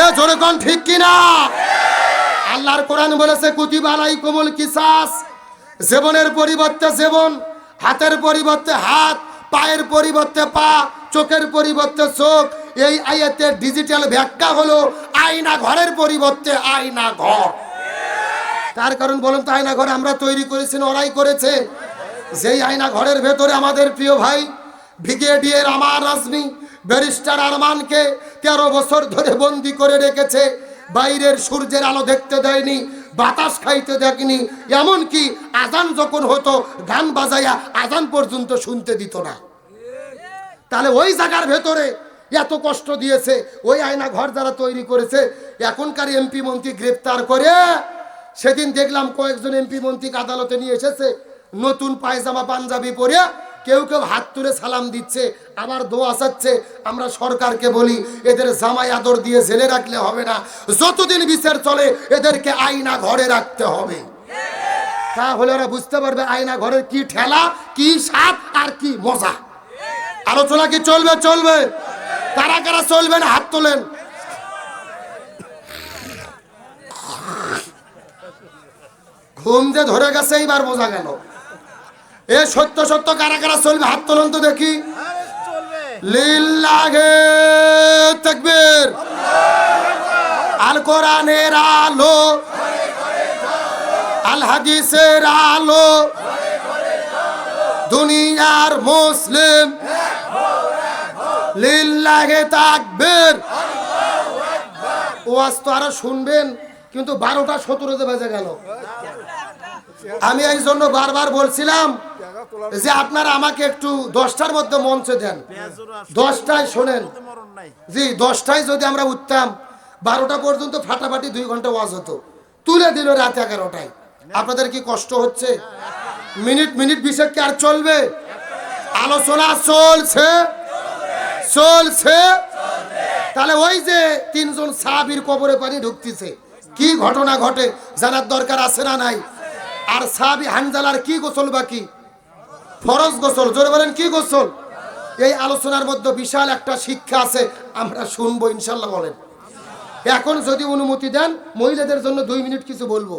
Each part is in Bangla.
এ জোরে কোন ঠিক কিনা? আল্লাহর কোরআন বলেছে কুতিবালাই কোমল কিসাস। জীবনের পরিবর্তে জীবন, হাতের পরিবর্তে হাত, পায়ের পরিবর্তে পা, চোখের পরিবর্তে চোখ। এই আয়াতের ডিজিটাল ব্যাখ্যা হলো আয়না ঘরের পরিবর্তে আয়না ঘর। তার কারণ বলুন তো, আয়না ঘর আমরা তৈরি করেছি ওরাই করেছে? যেই আয়না ঘরের ভেতরে আমাদের প্রিয় ভাই ব্রিগেডিয়ার আমার রাজমি ব্যারিস্টার আরমানকে তেরো বছর ধরে বন্দি করে রেখেছে। বাইরের সূর্যের আলো দেখতে দেয়নি, বাতাস খাইতে দেখনি এমনকি আজান যখন হতো, গান বাজাইয়া আজান পর্যন্ত শুনতে দিত না। তাহলে ওই জায়গার ভেতরে এত কষ্ট দিয়েছে, ওই আয়না ঘর যারা তৈরি করেছে, এখনকার এমপি মন্ত্রী গ্রেপ্তার করে, সেদিন দেখলাম কয়েকজন এমপি মন্ত্রীকে আদালতে নিয়ে এসেছে, নতুন পায়জামা পাঞ্জাবি পরে কেউ কেউ হাত তুলে সালাম দিচ্ছে, আবার দোয়া চাচ্ছে। আমরা সরকারকে বলি, এদের জামাই আদর দিয়ে জেলে রাখলে হবে না। যতদিন বিচার চলে, এদেরকে আয়না ঘরে রাখতে হবে। তাহলে ওরা বুঝতে পারবে আয়না ঘরের কি ঠেলা, কি স্বাদ আর কি মজা। আলোচনা কি চলবে? চলবে। কারা কারা চলবে না হাত তোলেন। ঘুম যে ধরে গেছে, এইবার বোঝা গেল। এ সত্য সত্য, কারা কারা চলবে? হাত তোলেন তো দেখি। লিল্লাহে আল কোরআনের আলো, আল হাদিসের আলো, দুনিয়ার মুসলিম। লিল্লাহে তাকবীর। ওয়াজ তো আরও শুনবেন, কিন্তু বারোটা সতেরোতে বেজে গেল। আমি এই জন্য বারবার বলছিলাম যে আপনারা আমাকে একটু দশটার মধ্যে মঞ্চে দেন। দশটায় শোনেন। জি দশটায় যদি আমরা উঠতাম বারোটা পর্যন্ত ফাটাফাটি দুই ঘণ্টা ওয়াজ হতো। তুলে দিল রাত এগারোটায়। আপনাদের কি কষ্ট হচ্ছে? মিনিট মিনিট বিশেষ কি আর চলবে? আলোচনা চলছে। চলছে। তাহলে ওই যে তিনজন সাহাবির কবরে পানি ঢুকতেছে কি ঘটনা ঘটে জানার দরকার আছে না নাই? আর সাহাবি হানজালার কি গোসল বাকি? ফরজ গোসল জোরে বলেন কি গোসল? এই আলোচনার মধ্যে বিশাল একটা শিক্ষা আছে আমরা শুনব ইনশাল্লাহ বলেন। এখন যদি অনুমতি দেন মহিলাদের জন্য দুই মিনিট কিছু বলব।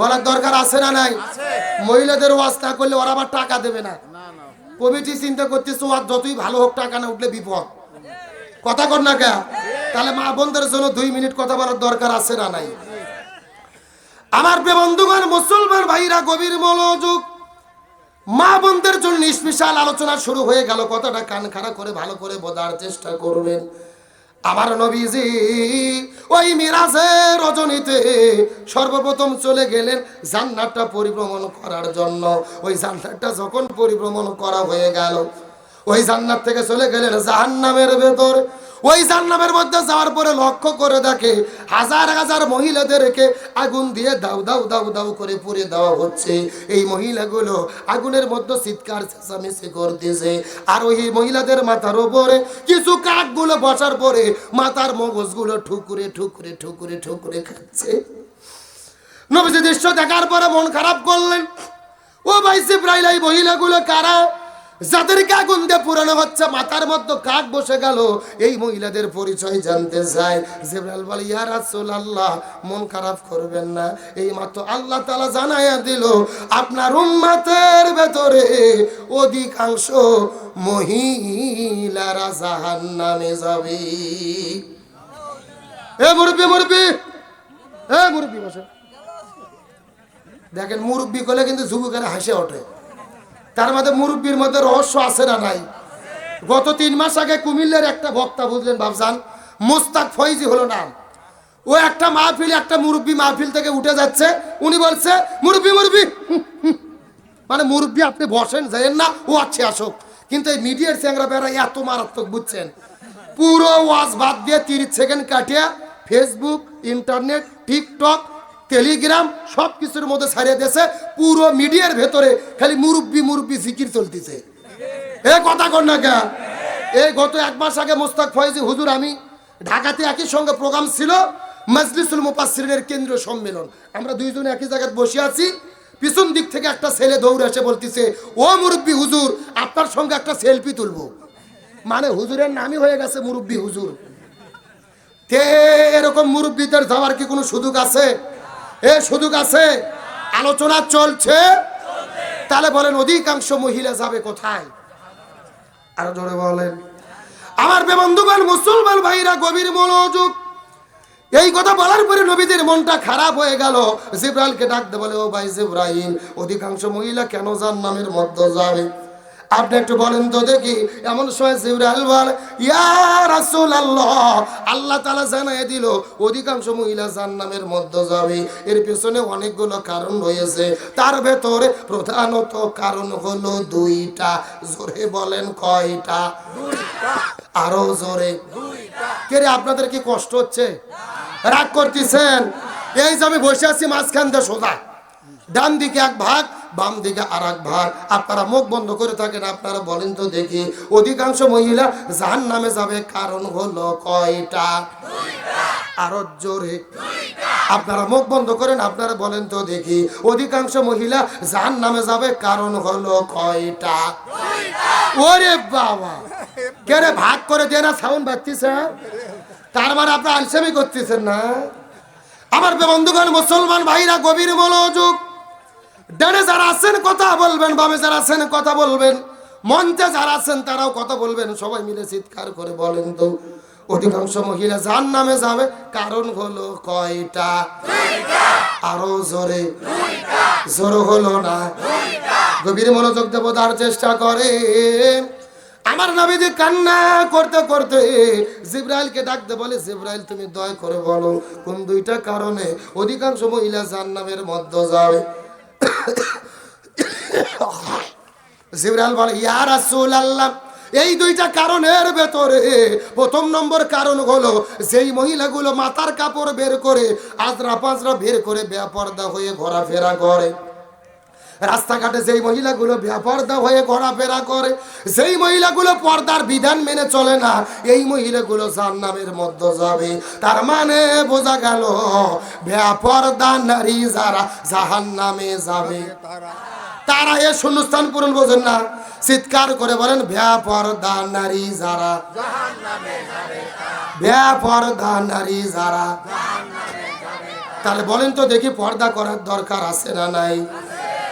বলার দরকার আছে না নাই? মহিলাদের ওয়াজ না করলে ওরা আবার টাকা দেবে না। কমিটি চিন্তা করতেছে ওয়াজ যতই ভালো হোক টাকা না উঠলে বিপদ। কথা কর না কে? তাহলে মা বোনদের জন্য দুই মিনিট কথা বলার দরকার আছে না নাই? আমার বন্ধুগণ মুসলমান ভাইরা গভীর মনোযোগ মা বোনদের জন্য নিষ্বিশাল আলোচনা শুরু হয়ে গেল। কথাটা কান খাড়া করে ভালো করে বোঝার চেষ্টা করবেন। আমার নবীজি ওই মিরাজের রজনীতে সর্বপ্রথম চলে গেলেন জান্নাতটা পরিভ্রমণ করার জন্য। ওই জান্নাতটা যখন পরিভ্রমণ করা হয়ে গেল, ওই জান্নাত থেকে চলে গেলেন জাহান্নামের ভেতর। ওই জান্নামের মধ্যে যাওয়ার পরে লক্ষ্য করে দেখে হাজার হাজার মহিলাদেরকে আগুন দিয়ে দাউ দাউ দাউ দাউ করে পুড়ে দেওয়া হচ্ছে। এই মহিলাগুলো আগুনের মধ্যে চিৎকার, চেঁচামেচি করতেছে। আর ওই মহিলাদের মাথার উপরে কিছু কাঠগুলো বসার পরে মাথার মগজগুলো ঠুকুরে ঠুকুরে ঠুকুরে ঠুকুরে খাচ্ছে। নবীজি দৃশ্য দেখার পরে মন খারাপ করলেন। ও ভাই সিব্রাইল এই মহিলাগুলো কারা? যাদেরকে আগুন দিয়ে পুরানো হচ্ছে, মাথার মধ্যে কাক বসে গেল। এই মহিলাদের পরিচয় জানতে চায় জিব্রাইল বলে, ইয়া রাসূলুল্লাহ, মন খারাপ করবেন না। এই মাত্র আল্লাহ তাআলা জানায়া দিল, আপনার উম্মতের ভেতরে অধিকাংশ মহিলারা জাহান্নামে যাবে। এ মুরব্বি মুরব্বি! এ মুরব্বি বসে। দেখেন, মুরব্বি করলে কিন্তু যুবকেরা হাসে ওঠে। তার মধ্যে মুরব্বীর মধ্যে রহস্য আছে না নাই? গত তিন মাস আগে কুমিল্লার একটা বক্তা বুঝলেন বাবজান মুস্তাক ফৈজি হলো নাম। ও একটা মাহফিল, একটা মুরব্বী মাহফিল থেকে উঠে যাচ্ছে, উনি বলছে, মুরব্বী মুরব্বী। মানে মুরব্বী, আপনি বসেন, যাইয়েন না, ও আছে আসুক। কিন্তু এই মিডিয়ার চ্যাংরা বেড়া এত মারাত্মক, বুঝছেন? পুরো ওয়াজ বাদ দিয়ে তিরিশ সেকেন্ড কাটিয়ে ফেসবুক ইন্টারনেট টিকটক টেলিগ্রাম সব কিছুর মধ্যে ছাড়িয়ে দিয়েছে, পুরো মিডিয়ার ভেতরে খালি মুরব্বি মুরব্বি জিকির চলতেছে। এ কথা কর না কে এই গত এক মাস আগে মোস্তাক ফয়েজি, হুজুর আমি, ঢাকাতে একই সঙ্গে প্রোগ্রাম ছিল, মজলিসুল মুপাসসিরিনের কেন্দ্রীয় সম্মেলন। আমরা দুইজনে একই জায়গায় বসে আছি, পিছন দিক থেকে একটা ছেলে দৌড়ে এসে বলতেছে, ও মুরব্বি হুজুর, আপনার সঙ্গে একটা সেলফি তুলবো। মানে হুজুরের নামই হয়ে গেছে মুরব্বি হুজুর। তে এরকম মুরব্বীদের যাওয়ার কি কোনো সুযোগ আছে? এ সুযোগ আছে? আলোচনা চলছে। তাহলে বলেন, অধিকাংশ মহিলা যাবে কোথায়? আরও জোরে বলেন। আমার বেবন্ধুগণ, মুসলমান ভাইরা, গভীর মনোযোগ। এই কথা বলার পরে নবীদের মনটা খারাপ হয়ে গেল। জিব্রাইলকে ডাকতে বলে, ও ভাই জিব্রাইল, অধিকাংশ মহিলা কেন যার নামের মধ্যে যাবে? আপনি একটু বলেন তো দেখি। এমন সময় জিব্রাইল বলে ইয়া রাসূলুল্লাহ। আল্লাহ তাআলা জানায় দিল অধিকাংশ মহিলা জান্নামের মধ্যে যাবে এর পেছনে অনেকগুলো কারণ রয়েছে। তার ভেতরে প্রধানত কারণ হলো দুইটা। জোরে বলেন কয়টা? আরও জোরে। কে রে আপনাদের কি কষ্ট হচ্ছে? রাগ করতেছেন? এই যে আমি বসে আছি মাঝখান দিয়ে সোজা। ডান দিকে এক ভাগ বাম দিকে আর এক ভাগ। আপনারা মুখ বন্ধ করে থাকেন, আপনারা বলেন তো দেখি, অধিকাংশ মহিলা জাহান নামে যাবে, কারণ হলো কয়টা? আরও জোরে। আপনারা মুখ বন্ধ করেন, আপনারা বলেন তো দেখি, অধিকাংশ মহিলা জাহান নামে যাবে, কারণ হলো কয়টা? ওরে বাবা! কেন ভাগ করে দিয়ে না সাউন্ড বাড়তিছে তার মানে আপনার আলসেমি করতেছেন না? আমার বন্ধুগণ, মুসলমান ভাইরা, গভীর মনোযোগ ডানে যারা আছেন, কথা বলবেন, বামে যারা আছেন, কথা বলবেন। মঞ্চে যারা আছেন, তারাও কথা বলবেন। সবাই মিলে চিৎকার করে বলেন তো, অধিকাংশ মহিলা যার নামে যাবে, কারণ হলো কয়টা? আরও জোরে। জোর হলো না। গভীর মনোযোগ দেব তার চেষ্টা করে আমার নবীজি কান্না করতে করতে জিব্রাইলকে ডাকতে বলে, জিব্রাইল, তুমি দয়া করে বলো, কোন দুইটা কারণে অধিকাংশ মহিলা জান্নামের মধ্যে যাবে? জিব্রাইল বলে, ইয়া রাসূলুল্লাহ, এই দুইটা কারণের ভেতরে প্রথম নম্বর কারণ হলো যেই মহিলাগুলো মাথার কাপড় বের করে আজরা পাঁচরা বের করে বেপর্দা হয়ে ঘোরাফেরা করে। রাস্তাঘাটে যেই মহিলাগুলো বেপর্দা হয়ে ঘোরাফেরা করে, যেই মহিলাগুলো পর্দার বিধান মেনে চলে না, এই মহিলাগুলো জান্নামের মধ্যে যাবে। তার মানে বোঝা গেল, বেপর্দা নারী যারা জাহান নামে যাবে। তারা এ শূন্যস্থান পূরণ বোঝেন না। চিৎকার করে বলেন, বেপর্দা নারী যারা বেপর্দা নারী যারা। তাহলে বলেন তো দেখি পর্দা করার দরকার আছে না নাই?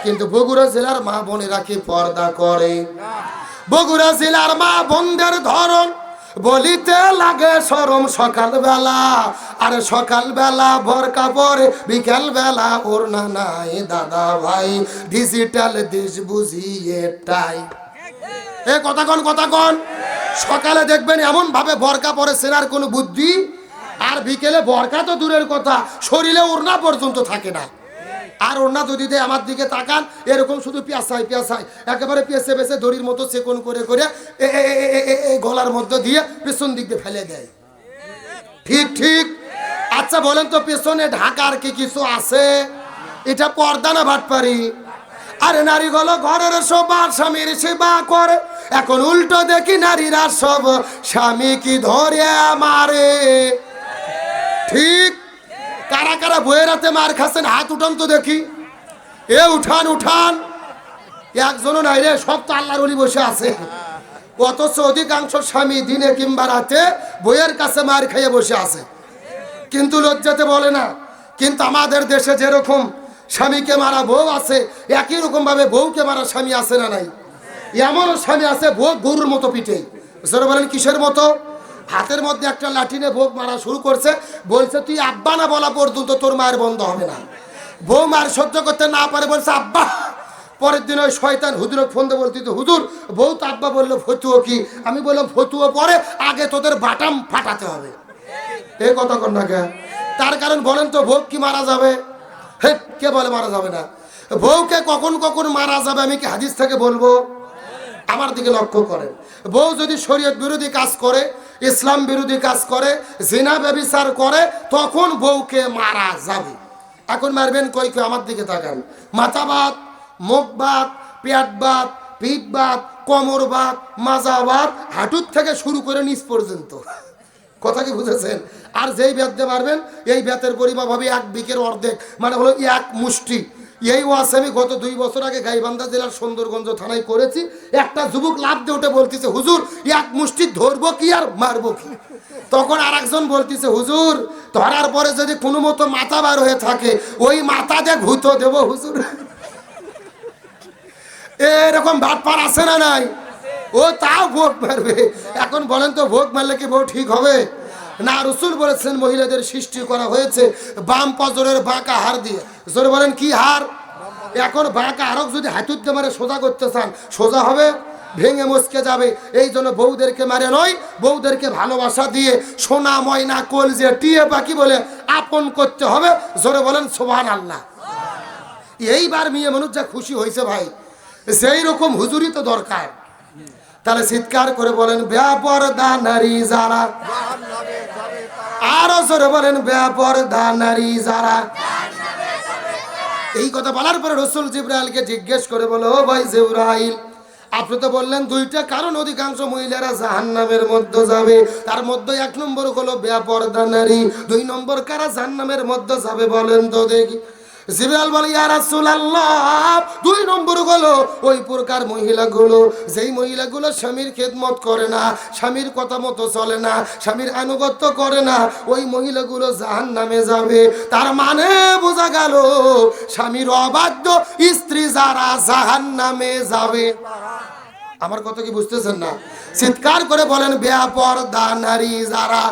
কিন্তু বগুড়া জেলার মা বোনেরা কি পর্দা করে? বগুড়া জেলার মা বোনদের ধরন বলিতে লাগে সরম সকালবেলা। আর সকালবেলা ভরকা পরে বিকাল বেলা ওর নাই দাদা ভাই। ডিজিটাল দেশ বুঝিয়ে টাই এ কথা কন কথা কন। সকালে দেখবেন এমন ভাবে বরকা পরে সেনার কোনো বুদ্ধি। আর বিকেলে বরকা তো দূরের কথা, শরীরে ওড়না পর্যন্ত থাকে না। আর ওড়না যদি দেয় আমার দিকে তাকান, এরকম শুধু পেঁচাই পেঁচাই একেবারে পেঁচে পেঁচে দড়ির মতো চেকন করে করে গলার মধ্যে দিয়ে পেছন দিক দিয়ে ফেলে দেয়। ঠিক ঠিক। আচ্ছা বলেন তো পেছনে ঢাকার কি কিছু আছে? এটা পর্দা না ভাটপারি আরে, নারী নারীগুলো ঘরের সবার স্বামীর সেবা করে। এখন উল্টো দেখি নারীরা সব, স্বামী কি ধরে মারে ঠিক। কারা কারা বইয়ের হাতে মার খাচ্ছেন, হাত উঠান তো দেখি। এ উঠান উঠান। একজনও নাই রে, সব তো আল্লাহর অলি বসে আছে। অথচ অধিকাংশ স্বামী দিনে কিংবা রাতে বইয়ের কাছে মার খাইয়ে বসে আছে। কিন্তু লজ্জাতে বলে না, কিন্তু আমাদের দেশে যেরকম স্বামীকে মারা বউ আছে, একই রকম ভাবে বউকে মারা স্বামী আছে না নাই? এমনও স্বামী আছে বউ গরুর মতো পিঠে। বলেন, কিসের মতো? হাতের মধ্যে একটা লাঠিনে ভোগ মারা শুরু করছে, বলছে, তুই আব্বা না বলা পর্যন্ত তোর মায়ের বন্ধ হবে না। বউ মার সহ্য করতে না পারে, বলছে, আব্বা। পরের দিন ওই শয়তান হুজুরক ফোন দিয়ে বলতি তো হুজুর, বউ তো আব্বা বলল, ফতুয়ো কি? আমি বললাম, ফতুয়ো পরে, আগে তোদের বাটাম ফাটাতে হবে। এ কথা কর না কে তার কারণ বলেন তো, ভোগ কি মারা যাবে? হে, কে বলে মারা যাবে না? বউকে কখন কখন মারা যাবে আমি কি হাদিস থেকে বলব? আমার দিকে লক্ষ্য করেন। বউ যদি শরীয়ত বিরোধী কাজ করে, ইসলাম বিরোধী কাজ করে, জিনা ব্যবিচার করে, তখন বউকে মারা যাবে। এখন মারবেন কই কই আমার দিকে তাকান। মাথা বাত মুখ বাত পেট বাত পিঠ বাত কোমর বাত মাজা বাত হাঁটুর থেকে শুরু করে নিচ পর্যন্ত। কথা কি বুঝেছেন? আর যেই ব্যাত দিয়ে মারবেন, এই ব্যাতের পরিমাপ হবে এক বিকের অর্ধেক মানে হলো এক মুষ্টি। এই ওয়াজ আমি গত দুই বছর আগে গাইবান্ধা জেলার সুন্দরগঞ্জ থানায় করেছি। একটা যুবক লাভ দিয়ে উঠে বলতেছে, হুজুর, এক মুষ্টি ধরবো কি আর মারবো কি? তখন আর একজন বলতেছে, হুজুর, ধরার পরে যদি কোনো মতো মাথা বার হয়ে থাকে, ওই মাথা দিয়ে ঘুতো দেবো, হুজুর। এরকম বাটপার আছে না নাই? ও তাও ভোগ মারবে। এখন বলেন তো, ভোগ মারলে কি বউ ঠিক হবে? না, রসুল বলেছেন মহিলাদের সৃষ্টি করা হয়েছে বাম পজরের বাঁকা হার দিয়ে। জোরে বলেন, কি হার এখন বাঁকা হারক যদি হাতুতে মারে, সোজা করতে চান, সোজা হবে, ভেঙে মস্কে যাবে। এই জন্য বউদেরকে মারে নয়, বউদেরকে ভালোবাসা দিয়ে সোনা, ময়না কোল যে টিয়ে পাখি বলে আপন করতে হবে। জোরে বলেন সোভান আল্লাহ এইবার মেয়ে মানুষ যা খুশি হয়েছে ভাই। সেই রকম হুজুরি তো দরকার। তাহলে চিৎকার করে বলেন ব্যাপর নারী যারা। আরও জোরে বলেন ব্যাপর নারী যারা। এই কথা বলার পরে রসুল জিব্রাইলকে জিজ্ঞেস করে বলো, ও ভাই জিব্রাইল, আপনি তো বললেন দুইটা কারণ অধিকাংশ মহিলারা জাহান্নামের মধ্যে যাবে। তার মধ্যে এক নম্বর হলো, বেপর্দা নারী। দুই নম্বর, কারা জাহান্নামের মধ্যে যাবে বলেন তো দেখি। জিবরাল বলে, ইয়া রাসূলুল্লাহ। দুই নম্বর হলো, ওই প্রকার মহিলাগুলো, যেই মহিলাগুলো স্বামীর খেদমত করে না, স্বামীর কথা মতো চলে না, স্বামীর আনুগত্য করে না, ওই মহিলাগুলো জাহান নামে যাবে। তার মানে বোঝা গেল, স্বামীর অবাধ্য স্ত্রী যারা জাহান নামে যাবে। আমার কথা কি বুঝতেছেন না? চিৎকার করে বলেন বেয়াপর দা নারী যারা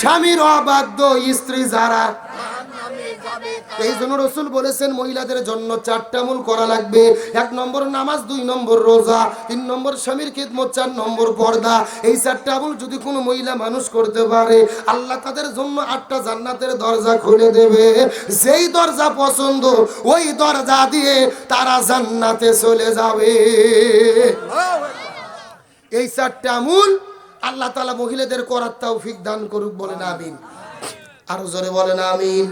স্বামীর অবাধ্য স্ত্রী যারা এই জন্য রসুল বলেছেন, মহিলাদের জন্য চারটা মূল করা লাগবে। এক নম্বর নামাজ, দুই নম্বর রোজা, তিন নম্বর স্বামীর খিদমত, চার নম্বর পর্দা। এই চারটা আমল যদি কোনো মহিলা মানুষ করতে পারে, আল্লাহ তাদের জন্য আটটা জান্নাতের দরজা খুলে দেবে। যেই দরজা পছন্দ, ওই দরজা দিয়ে তারা জান্নাতে চলে যাবে। এই চারটা আমল আল্লাহ তালা মহিলাদের করার তৌফিক দান করুক, বলেন আমিন। আরও জোরে বলেন আমিন।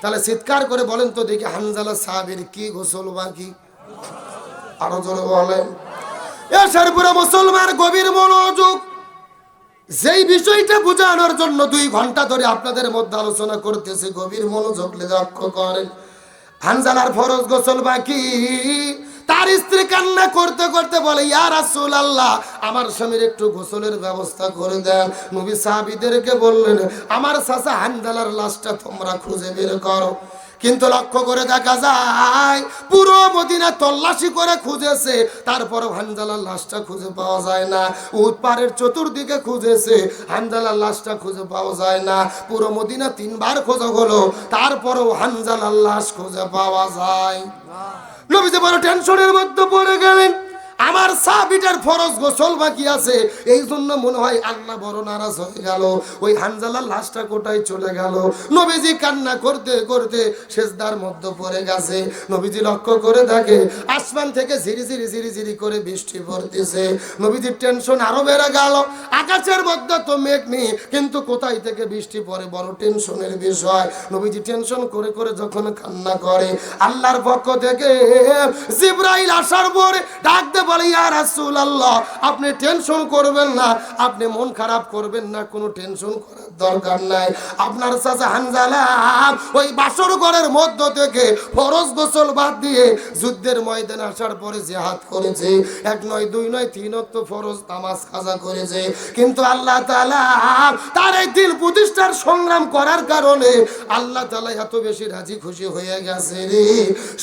তাহলে চিৎকার করে বলেন তো দেখি হানজালা সাহাবের কি গোসল বাকি? আরও জোরে বলেন। এসের মুসলমান গভীর মনোযোগ। যেই বিষয়টা বোঝানোর জন্য দুই ঘণ্টা ধরে আপনাদের মধ্যে আলোচনা করতেছে, গভীর মনোযোগ লক্ষ্য করেন। হানজালার ফরজ গোসল বাকি। তার স্ত্রী কান্না করতে করতে বলে, ইয়া রাসূল আল্লাহ আমার স্বামীর একটু গোসলের ব্যবস্থা করে দেন। নবী সাহাবীদেরকে বললেন, আমার সাসা হানজালার লাশটা তোমরা খুঁজে বের করো। কিন্তু লক্ষ্য করে দেখা যায়, পুরো মদিনা তল্লাশি করে খুঁজেছে, তারপর হানজালার লাশটা খুঁজে পাওয়া যায় না। উৎপারের চতুর্দিকে খুঁজেছে হানজালার লাশটা খুঁজে পাওয়া যায় না। পুরো মদিনা তিনবার খোঁজা হলো, তারপরও হানজালার লাশ খুঁজে পাওয়া যায়। নবীজি বড় টেনশনের মধ্যে পড়ে গেলেন। আমার সাবিটার ফরজ গোসল বাকি আছে এই জন্য মনে হয় আল্লাহ বড় নারাজ হয়ে গেল। ওই হানজালার লাশটা কোটায় চলে গেল? নবীজি কান্না করতে করতে শেষদার মধ্যে পড়ে গেছে। নবীজি লক্ষ্য করে দেখে, আসমান থেকে ঝিরি ঝিরি ঝিরি ঝিরি করে বৃষ্টি পড়তেছে। নবীজির টেনশন আরও বেড়ে গেল। আকাশের মধ্যে তো মেঘ নেই, কিন্তু কোথায় থেকে বৃষ্টি পড়ে বড় টেনশনের বিষয়। নবীজি টেনশন করে করে যখন কান্না করে, আল্লাহর পক্ষ থেকে জিব্রাইল আসার পরে ডাকতে বলে, ইয়া রাসূলুল্লাহ, আপনি টেনশন করবেন না, আপনি মন খারাপ করবেন না, কোনো টেনশন করার দরকার নাই। আপনার চাচা হানজালা, ওই বাসর ঘরের মধ্য থেকে ফরজ গোসল বাদ দিয়ে যুদ্ধের ময়দানে আসার পরে জিহাদ করেছে। এক নয়, দুই নয়, তিন তো ফরজ নামাজ কাজা করেছে। কিন্তু আল্লাহ তাআলা তার এই দিন প্রতিষ্ঠার সংগ্রাম করার কারণে আল্লাহ তাআলা এত বেশি রাজি খুশি হয়ে গেছে রে।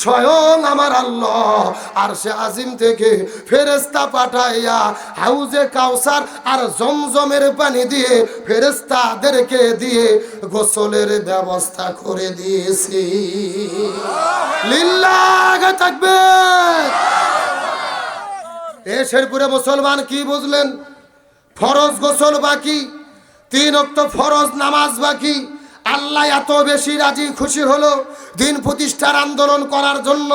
স্বয়ং আমার আল্লাহ, আর সে আজিম থেকে ফেরেস্তা পাঠাইয়া হাউজে কাউসার আর জমজমের পানি দিয়ে ফেরেস্তাদেরকে দিয়ে গোসলের ব্যবস্থা করে দিয়েছি। লিল্লাহ থাকবে। এ শেরপুরে মুসলমান কি বুঝলেন? ফরজ গোসল বাকি, তিন অক্ত ফরজ নামাজ বাকি। আল্লাহ এত বেশি রাজি খুশি হলো দিন প্রতিষ্ঠার আন্দোলন করার জন্য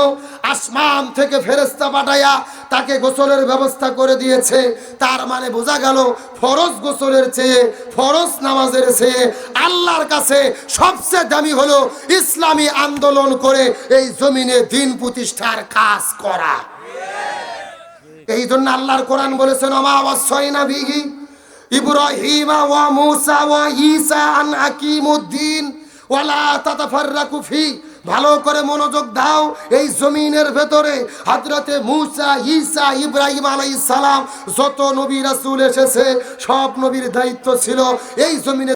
আসমান থেকে ফেরেস্তা পাঠাইয়া তাকে গোসলের ব্যবস্থা করে দিয়েছে। তার মানে বোঝা গেল, ফরজ গোসলের চেয়ে, ফরজ নামাজের চেয়ে আল্লাহর কাছে সবচেয়ে দামি হলো ইসলামী আন্দোলন করে এই জমিনে দিন প্রতিষ্ঠার কাজ করা। এই জন্য আল্লাহর কোরআন বলেছেন আমা অবশ্যই বিহি ইব্রাহিম ওয়া মুসা ওয়া ঈসা আন আকিমুদ্দিন ওয়ালা তাতাফাররাকু ফি ভালো করে মনোযোগ দাও এই জমিনের ভেতরে। হাজরতে মুসা, ঈসা, ইব্রাহিম আলাই সালাম, যত নবী রাসুল এসেছে, সব নবীর দায়িত্ব ছিল এই জমিনে